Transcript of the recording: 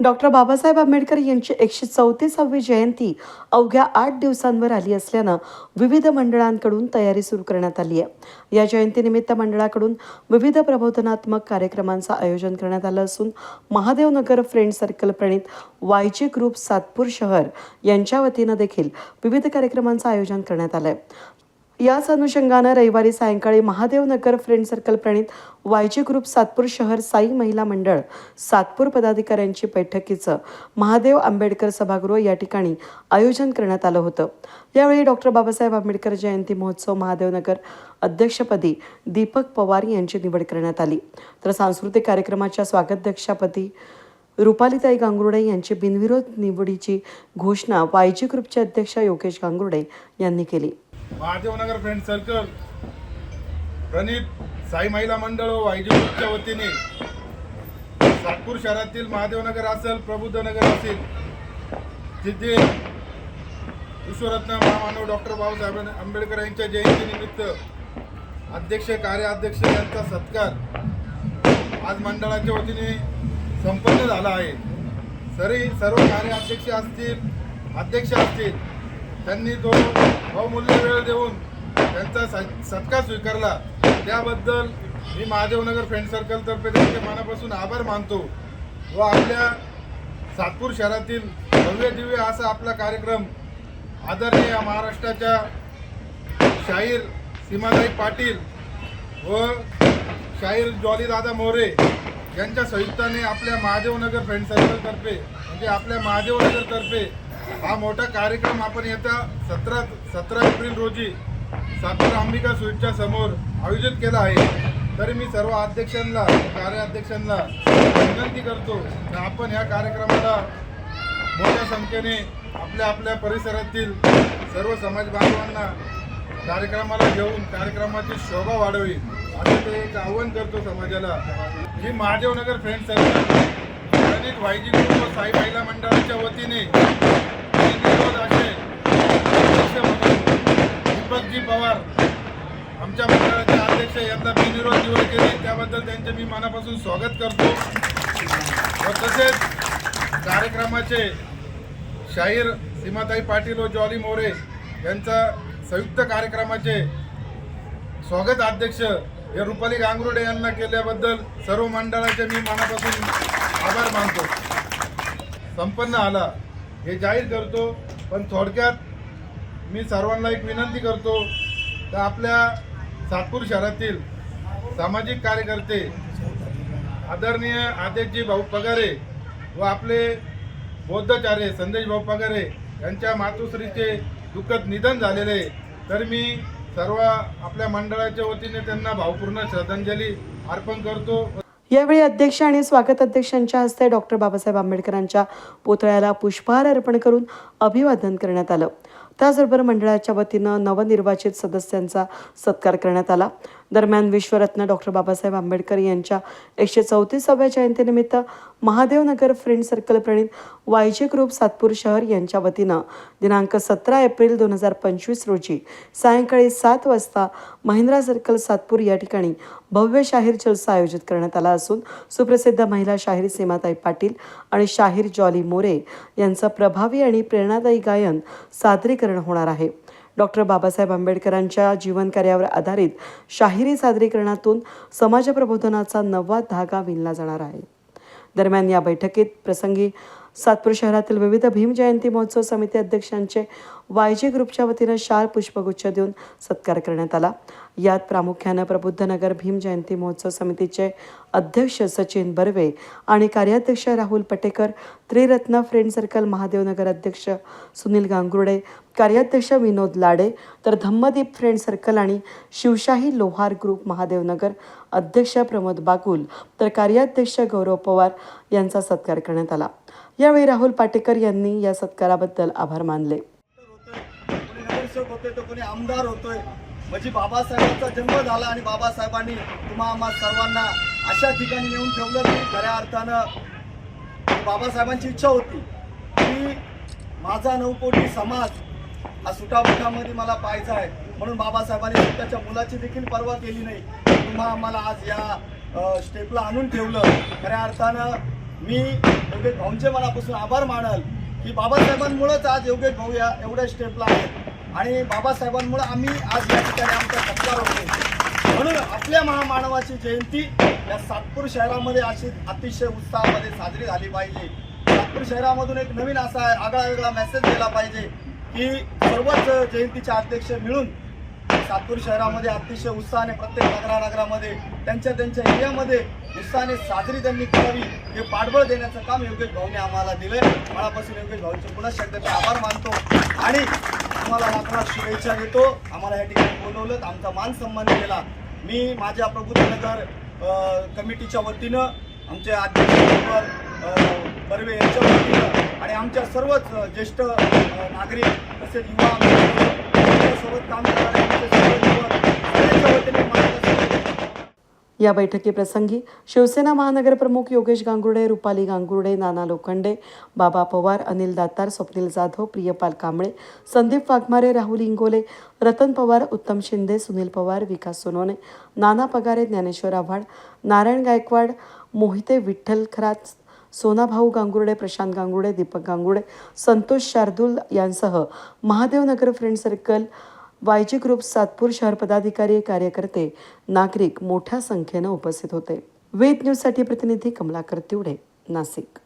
Doctor Babasaheb Ambedkar यांची एकशे चौतीसावी जयंती अवघ्या आठ दिवसांवर आली असल्यानं विविध मंडळांकडून तयारी सुरू करण्यात आली आहे. या जयंतीनिमित्त मंडळाकडून विविध प्रबोधनात्मक कार्यक्रमांचं आयोजन करण्यात आलं असून महादेवनगर फ्रेंड सर्कल प्रणित वायजी ग्रुप सातपूर शहर यांच्या वतीनं देखील विविध कार्यक्रमांचं आयोजन करण्यात आलं आहे याच अनुषंगानं रविवारी सायंकाळी महादेवनगर फ्रेंड सर्कल प्रणित वायजी ग्रुप सातपूर शहर साई महिला मंडळ सातपूर पदाधिकाऱ्यांची बैठकीचं महादेव आंबेडकर सभागृह या ठिकाणी आयोजन करण्यात आलं होतं. यावेळी डॉक्टर बाबासाहेब आंबेडकर जयंती महोत्सव महादेवनगर अध्यक्षपदी दीपक पवार यांची निवड करण्यात आली. तर सांस्कृतिक कार्यक्रमाच्या स्वागताध्यक्षपदी रुपालीताई गांगुर्डे यांची बिनविरोध निवडीची घोषणा वायजी ग्रुपचे अध्यक्ष योगेश गांगुर्डे यांनी केली. Mahadevnagar friend circle. प्रणित साई महिला मंडळ व वायजी वतीने सातपूर शहरातील महादेवनगर असेल प्रबुद्धनगर असेल तिथे विश्वरत्न महामानव डॉक्टर बाबासाहेब आंबेडकर यांच्या जयंतीनिमित्त अध्यक्ष कार्याध्यक्ष यांचा सत्कार आज मंडळाच्या वतीने संपन्न झाला आहे. सरी सर्व कार्याध्यक्ष असतील अध्यक्ष असतील त्यांनी तो अवमूल्य वेळ देऊन त्यांचा सत्कार स्वीकारला. त्याबद्दल मी महादेवनगर फ्रेंड सर्कलतर्फे त्यांच्या मनापासून आभार मानतो व आपल्या सातपूर शहरातील भव्य दिव्य असा आपला कार्यक्रम आदरणीय महाराष्ट्राच्या शाहीर सीमाताई पाटील व शाहीर जॉलीदादा मोरे यांच्या संयुक्ताने आपल्या महादेवनगर फ्रेंड सर्कलतर्फे म्हणजे आपल्या महादेवनगरतर्फे हा मोठा कार्यक्रम आपण येत्या सतरा सतरा एप्रिल रोजी सातारा अंबिका स्वीटच्या समोर आयोजित केला आहे. तरी मी सर्व अध्यक्षांना कार्याध्यक्षांना विनंती करतो की आपण ह्या कार्यक्रमाला मोठ्या संख्येने आपल्या आपल्या परिसरातील सर्व समाज बांधवांना कार्यक्रमाला घेऊन कार्यक्रमाची शोभा वाढवी. असं ते एक आव्हान करतो समाजाला. ही महादेवनगर फ्रेंड सर्कल गणित वायजी ग्रुप व साई महिला मंडळाच्या वतीने बिनविरोध असे अध्यक्ष म्हणून दीपकजी पवार आमच्या मंडळाचे अध्यक्ष यांना बिनविरोध निवड केली त्याबद्दल त्यांचे मी मनापासून स्वागत करतो. व तसेच कार्यक्रमाचे शाहीर सीमाताई पाटील व जॉली मोरे यांचा संयुक्त कार्यक्रमाचे स्वागत अध्यक्ष हे रुपाली गांगरुडे यांना केल्याबद्दल सर्व मंडळाचे मी मनापासून आभार मानतो. संपन्न आला. हे जाहीर करतो. पण थोडक्यात मी सर्वांना एक विनंती करतो. तर आपल्या सातपूर शहरातील सामाजिक कार्यकर्ते आदरणीय आदेशजी भाऊ पगारे व आपले बौद्धाचार्य संदेश भाऊ पगारे यांच्या मातोश्रीचे दुःखद निधन झालेले आहे. तर मी सर्व आपल्या मंडळाच्या वतीने त्यांना भावपूर्ण श्रद्धांजली अर्पण करतो यावेळी अध्यक्ष आणि स्वागत अध्यक्षांच्या हस्ते डॉक्टर बाबासाहेब आंबेडकरांच्या पुतळ्याला पुष्पहार अर्पण करून अभिवादन करण्यात आलं त्याचबरोबर मंडळाच्या वतीनं नवनिर्वाचित सदस्यांचा सत्कार करण्यात आला. दरम्यान विश्वरत्न डॉक्टर बाबासाहेब आंबेडकर यांच्या एकशे चौतीसाव्या जयंतीनिमित्त महादेवनगर फ्रेंड सर्कल प्रणित वायजे ग्रुप सातपूर शहर यांच्या वतीनं दिनांक सतरा एप्रिल दोन हजार पंचवीस रोजी सायंकाळी सात वाजता महिंद्रा सर्कल सातपूर या ठिकाणी भव्य शाहीर जलसा आयोजित करण्यात आला असून सुप्रसिद्ध महिला शाहीर सीमाताई पाटील आणि शाहीर जॉली मोरे यांचं प्रभावी आणि प्रेरणादायी गायन सादरीकरण होणार आहे. डॉक्टर बाबासाहेब आंबेडकरांच्या जीवनकार्यावर आधारित शाहिरी सादरीकरणातून समाजप्रबोधनाचा नवा धागा विणला जाणार आहे. दरम्यान या बैठकीत प्रसंगी सातपूर शहरातील विविध भीम जयंती महोत्सव समिती अध्यक्षांचे वायजी ग्रुपच्या वतीनं शाल पुष्पगुच्छ देऊन सत्कार करण्यात आला. यात प्रामुख्यानं प्रबुद्धनगर भीम जयंती महोत्सव समितीचे अध्यक्ष सचिन बर्वे आणि कार्याध्यक्ष राहुल पटेकर त्रिरत्न फ्रेंड सर्कल महादेवनगर अध्यक्ष सुनील गांगुर्डे कार्याध्यक्ष विनोद लाडे तर धम्मदीप फ्रेंड सर्कल आणि शिवशाही लोहार ग्रुप महादेवनगर अध्यक्ष प्रमोद बागुल तर कार्याध्यक्ष गौरव पवार यांचा सत्कार करण्यात आला. यावेळी राहुल पाटेकर यांनी या सत्काराबद्दल आभार मानले. होतोय तर कोणी आमदार होतोय. म्हणजे बाबासाहेबांचा जन्म झाला आणि बाबासाहेबांनी तुम्हा आम्हा सर्वांना अशा ठिकाणी नेऊन ठेवलं की खऱ्या अर्थानं बाबासाहेबांची इच्छा होती. की माझा नवकोटी समाज हा सुटाबुटामध्ये मला पाहायचा आहे. म्हणून बाबासाहेबांनी स्वतःच्या मुलाची देखील पर्वा केली नाही. तुम्हा आम्हाला आज या स्टेपला आणून ठेवलं. खऱ्या अर्थानं मी योगेश भाऊंचे मनापासून आभार मानल की बाबासाहेबांमुळेच आज योगेश भाऊ या एवढ्या स्टेपला आहेत. आणि बाबासाहेबांमुळे आम्ही आज या ठिकाणी आमचा सत्कार होतो म्हणून आपल्या महामानवाची जयंती या सातपूर शहरामध्ये अशी अतिशय उत्साहामध्ये साजरी झाली पाहिजे. सातपूर शहरामधून एक नवीन असा आगळा वेगळा मेसेज दिला पाहिजे की सर्वच जयंतीचे अध्यक्ष मिळून सातपूर शहरामध्ये अतिशय उत्साहाने प्रत्येक नगरानगरामध्ये त्यांच्या त्यांच्या एरियामध्ये उत्साहाने साजरी त्यांनी करावी हे पाठबळ देण्याचं काम योगेश भाऊने आम्हाला दिलंय. मनापासून योगेश भाऊचे पुन्हा शब्द आभार मानतो. आणि तुम्हाला लाख शुभेच्छा देतो. आम्हाला या ठिकाणी बोलवलं आमचा मान सन्मान केला मी माझ्या प्रबुद्धनगर कमिटीच्या वतीनं आमचे अध्यक्ष बर्वे यांच्या वतीनं आणि आमच्या सर्वच ज्येष्ठ नागरिक तसेच युवा काम या बैठकीप्रसंगी शिवसेना महानगरप्रमुख योगेश गांगुर्डे रुपाली गांगुर्डे नाना लोखंडे बाबा पवार अनिल दातार स्वप्नील जाधव प्रियपाल कांबळे संदीप वाघमारे राहुल इंगोले रतन पवार उत्तम शिंदे सुनील पवार विकास सोनोने नाना पगारे ज्ञानेश्वर आव्हाड नारायण गायकवाड मोहिते विठ्ठल खरात सोनाभाऊ गांगुर्डे प्रशांत गांगुर्डे दीपक गांगुर्डे संतोष शार्दूल यांसह Mahadevnagar friend circle YG group Satpur शहर पदाधिकारी कार्यकर्ते नागरिक मोठ्या संख्येनं उपस्थित होते. वेद न्यूजसाठी प्रतिनिधी कमलाकर तिवडे नाशिक.